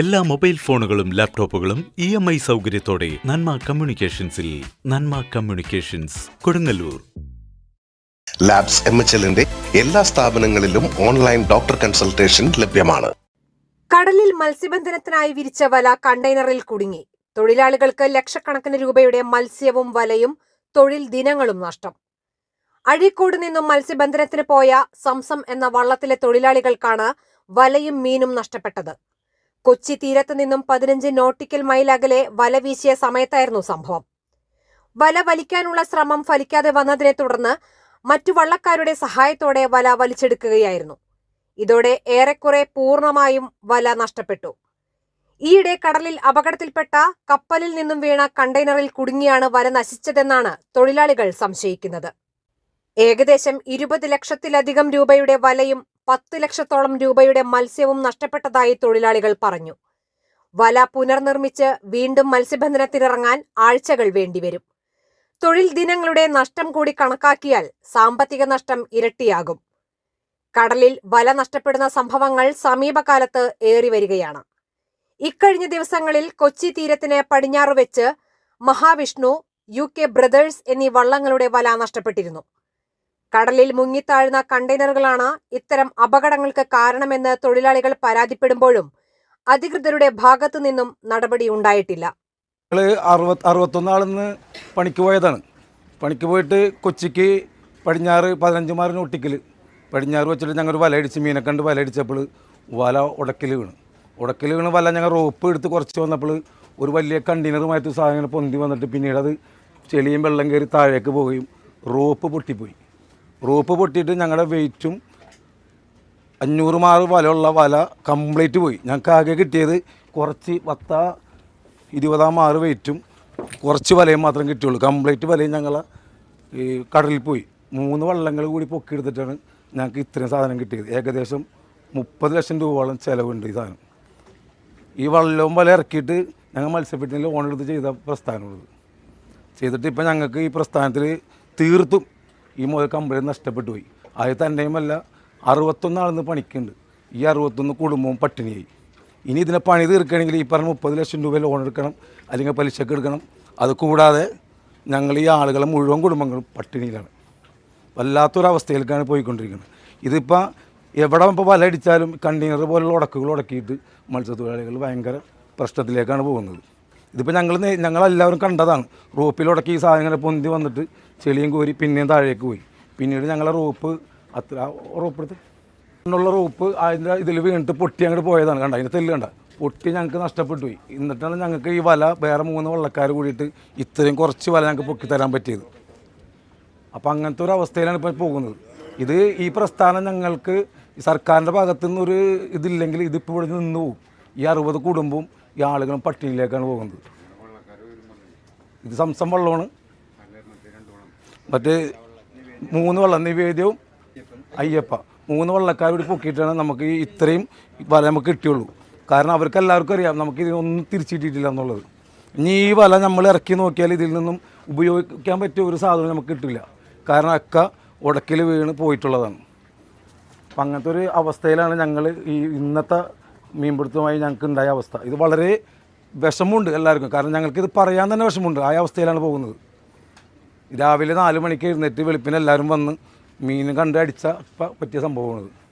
എല്ലാ മൊബൈൽ ഫോണുകളും ലാപ്ടോപ്പുകളും ഇ എം ഐ സൗകര്യത്തോടെ Nanma കമ്മ്യൂണിക്കേഷൻസിൽ Nanma communications Kodungallur. Labs M H എല്ലിന്റെ എല്ലാ സ്ഥാപനങ്ങളിലും ഓൺലൈൻ ഡോക്ടർ കൺസൾട്ടേഷൻ ലഭ്യമാണ്. കടലിൽ മത്സ്യബന്ധനത്തിനായി വിരിച്ച വല കണ്ടെയ്നറിൽ കുടുങ്ങി. തൊഴിലാളികൾക്ക് ലക്ഷക്കണക്കിന് രൂപയുടെ മത്സ്യവും വലയും തൊഴിൽ ദിനങ്ങളും നഷ്ടം. അഴീക്കോട് നിന്നും മത്സ്യബന്ധനത്തിന് പോയ സംസം എന്ന വള്ളത്തിലെ തൊഴിലാളികൾക്കാണ് വലയും മീനും നഷ്ടപ്പെട്ടത്. കൊച്ചി തീരത്ത് നിന്നും പതിനഞ്ച് നോട്ടിക്കൽ മൈൽ അകലെ വല വീശിയ സമയത്തായിരുന്നു സംഭവം. വല വലിക്കാനുള്ള ശ്രമം ഫലിക്കാതെ വന്നതിനെ തുടർന്ന് മറ്റു വള്ളക്കാരുടെ സഹായത്തോടെ വല വലിച്ചെടുക്കുകയായിരുന്നു. ഇതോടെ ഏറെക്കുറെ പൂർണമായും വല നഷ്ടപ്പെട്ടു. ഈയിടെ കടലിൽ അപകടത്തിൽപ്പെട്ട കപ്പലിൽ നിന്നും വീണ കണ്ടെയ്നറിൽ കുടുങ്ങിയാണ് വല നശിച്ചതെന്നാണ് തൊഴിലാളികൾ സംശയിക്കുന്നത്. ഏകദേശം ഇരുപത് ലക്ഷത്തിലധികം രൂപയുടെ വലയും പത്ത് ലക്ഷത്തോളം രൂപയുടെ മത്സ്യവും നഷ്ടപ്പെട്ടതായി തൊഴിലാളികൾ പറഞ്ഞു. വല പുനർനിർമ്മിച്ച് വീണ്ടും മത്സ്യബന്ധനത്തിനിറങ്ങാൻ ആഴ്ചകൾ വേണ്ടിവരും. തൊഴിൽ ദിനങ്ങളുടെ നഷ്ടം കൂടി കണക്കാക്കിയാൽ സാമ്പത്തിക നഷ്ടം ഇരട്ടിയാകും. കടലിൽ വല നഷ്ടപ്പെടുന്ന സംഭവങ്ങൾ സമീപകാലത്ത് ഏറി വരികയാണ് ഇക്കഴിഞ്ഞ ദിവസങ്ങളിൽ കൊച്ചി തീരത്തിന് പടിഞ്ഞാറ് വെച്ച് മഹാവിഷ്ണു യു കെ ബ്രദേഴ്സ് എന്നീ വള്ളങ്ങളുടെ വല നഷ്ടപ്പെട്ടിരുന്നു. കടലിൽ മുങ്ങിത്താഴുന്ന കണ്ടെയ്നറുകളാണ് ഇത്തരം അപകടങ്ങൾക്ക് കാരണമെന്ന് തൊഴിലാളികൾ പരാതിപ്പെടുമ്പോഴും അധികൃതരുടെ ഭാഗത്തു നിന്നും നടപടി ഉണ്ടായിട്ടില്ല. അറുപത്തൊന്നാളിന്ന് പണിക്ക് പോയതാണ്. പണിക്ക് പോയിട്ട് കൊച്ചിക്ക് പടിഞ്ഞാറ് പതിനഞ്ച് മാറിന് ഒട്ടിക്കൽ പടിഞ്ഞാറ് വെച്ചിട്ട് ഞങ്ങൾ വല വലയടിച്ച് മീനെ കണ്ട് വലയടിച്ചപ്പോൾ വല ഉടക്കൽ വീണ്. ഉടക്കൽ വീണ് വല ഞങ്ങൾ റോപ്പ് എടുത്ത് കുറച്ച് വന്നപ്പോൾ ഒരു വലിയ കണ്ടെയ്നറുമായിട്ട് സാധനങ്ങൾ പൊന്തി വന്നിട്ട് പിന്നീട് അത് ചെളിയും വെള്ളം കയറി താഴേക്ക് പോവുകയും റോപ്പ് പൊട്ടിപ്പോയി. റോപ്പ് പൊട്ടിയിട്ട് ഞങ്ങളുടെ വെയിറ്റും അഞ്ഞൂറ് മാറ് വലയുള്ള വല കംപ്ലീറ്റ് പോയി. ഞങ്ങൾക്ക് ആകെ കിട്ടിയത് കുറച്ച് പത്താ ഇരുപതാം മാറ് വെയിറ്റും കുറച്ച് വലയും മാത്രം കിട്ടിയുള്ളൂ. കംപ്ലീറ്റ് വലയും ഞങ്ങൾ ഈ കടലിൽ പോയി. മൂന്ന് വള്ളങ്ങൾ കൂടി പൊക്കിയെടുത്തിട്ടാണ് ഞങ്ങൾക്ക് ഇത്രയും സാധനം കിട്ടിയത്. ഏകദേശം മുപ്പത് ലക്ഷം രൂപയോളം ചിലവുണ്ട് ഈ സാധനം. ഈ വള്ളവും വല ഇറക്കിയിട്ട് ഞങ്ങൾ മത്സ്യബന്ധനത്തിൽ ഓണെടുത്ത് ചെയ്ത പ്രസ്ഥാനമുള്ളത് ചെയ്തിട്ട് ഇപ്പം ഞങ്ങൾക്ക് ഈ പ്രസ്ഥാനത്തിൽ തീർത്തും ഈ മുതൽ കമ്പനി നഷ്ടപ്പെട്ടു പോയി. അത് തന്നെയുമല്ല അറുപത്തൊന്ന് ആളിന്ന് പണിക്കുണ്ട്. ഈ അറുപത്തൊന്ന് കുടുംബവും പട്ടിണിയായി. ഇനി ഇതിനെ പണി തീർക്കണമെങ്കിൽ ഈ പറഞ്ഞ മുപ്പത് ലക്ഷം രൂപ ലോൺ എടുക്കണം അല്ലെങ്കിൽ പലിശക്ക് എടുക്കണം. അത് കൂടാതെ ഞങ്ങൾ ഈ ആളുകളെ മുഴുവൻ കുടുംബങ്ങളും പട്ടിണിയിലാണ്. വല്ലാത്തൊരവസ്ഥയിലേക്കാണ് പോയിക്കൊണ്ടിരിക്കുന്നത്. ഇതിപ്പോൾ എവിടെ ഇപ്പോൾ വല അടിച്ചാലും കണ്ടെയ്നർ പോലുള്ള ഉടക്കുകൾ ഉടക്കിയിട്ട് മത്സ്യത്തൊഴിലാളികൾ ഭയങ്കര പ്രശ്നത്തിലേക്കാണ് പോകുന്നത്. ഇതിപ്പോൾ ഞങ്ങൾ ഞങ്ങളെല്ലാവരും കണ്ടതാണ്. റോപ്പിലുടക്കി ഈ സാധനങ്ങൾ പൊന്തി വന്നിട്ട് ചെളിയും കോരി പിന്നെയും താഴേക്ക് പോയി. പിന്നീട് ഞങ്ങളെ റോപ്പ് അത്ര റോപ്പ് എടുത്ത് ഉള്ള റോപ്പ് അതിന്റെ ഇതിൽ വീണിട്ട് പൊട്ടി അങ്ങോട്ട് പോയതാണ്. കണ്ട? അതിന്റെ തെല്ല് കണ്ട? പൊട്ടി ഞങ്ങൾക്ക് നഷ്ടപ്പെട്ടു പോയി. എന്നിട്ടാണ് ഞങ്ങൾക്ക് ഈ വല വേറെ മൂന്ന് വള്ളക്കാർ കൂടിയിട്ട് ഇത്രയും കുറച്ച് വല ഞങ്ങൾക്ക് പൊക്കി തരാൻ പറ്റിയത്. അപ്പോൾ അങ്ങനത്തെ ഒരു അവസ്ഥയിലാണ് ഇപ്പോൾ പോകുന്നത്. ഇത് ഈ പ്രസ്ഥാനം ഞങ്ങൾക്ക് സർക്കാരിന്റെ ഭാഗത്തു നിന്നൊരു ഇതില്ലെങ്കിൽ ഇതിപ്പോൾ ഇവിടെ നിന്ന് പോകും ഈ അറുപത് കുടുംബവും ഈ ആളുകളും പട്ടിണിയിലേക്കാണ് പോകുന്നത്. ഇത് സംസം വെള്ളമാണ്. മറ്റേ മൂന്ന് വള്ളം നിവേദ്യവും അയ്യപ്പ. മൂന്ന് വള്ളക്കാരോട് പൊക്കിയിട്ടാണ് നമുക്ക് ഇത്രയും വല നമുക്ക് കിട്ടിയുള്ളൂ. കാരണം അവർക്ക് എല്ലാവർക്കും അറിയാം നമുക്ക് ഇതിനൊന്നും തിരിച്ചിട്ടിട്ടില്ല എന്നുള്ളത്. ഇനി ഈ വല നമ്മൾ ഇറക്കി നോക്കിയാൽ ഇതിൽ നിന്നും ഉപയോഗിക്കാൻ പറ്റിയ ഒരു സാധനം നമുക്ക് കിട്ടില്ല. കാരണം അക്ക ഉടക്കിൽ വീണ് പോയിട്ടുള്ളതാണ്. അപ്പം അങ്ങനത്തെ ഒരു അവസ്ഥയിലാണ് ഞങ്ങൾ ഈ ഇന്നത്തെ മീൻപിടുത്തവുമായി ഞങ്ങൾക്ക് ഉണ്ടായ അവസ്ഥ. ഇത് വളരെ വിഷമമുണ്ട് എല്ലാവർക്കും. കാരണം ഞങ്ങൾക്കിത് പറയാൻ തന്നെ വിഷമമുണ്ട്. ആ അവസ്ഥയിലാണ് പോകുന്നത്. രാവിലെ നാല് മണിക്ക് എഴുന്നേറ്റ് വെളുപ്പിന് എല്ലാവരും വന്ന് മീൻ കണ്ട് അടിച്ച പറ്റിയ സംഭവമാണിത്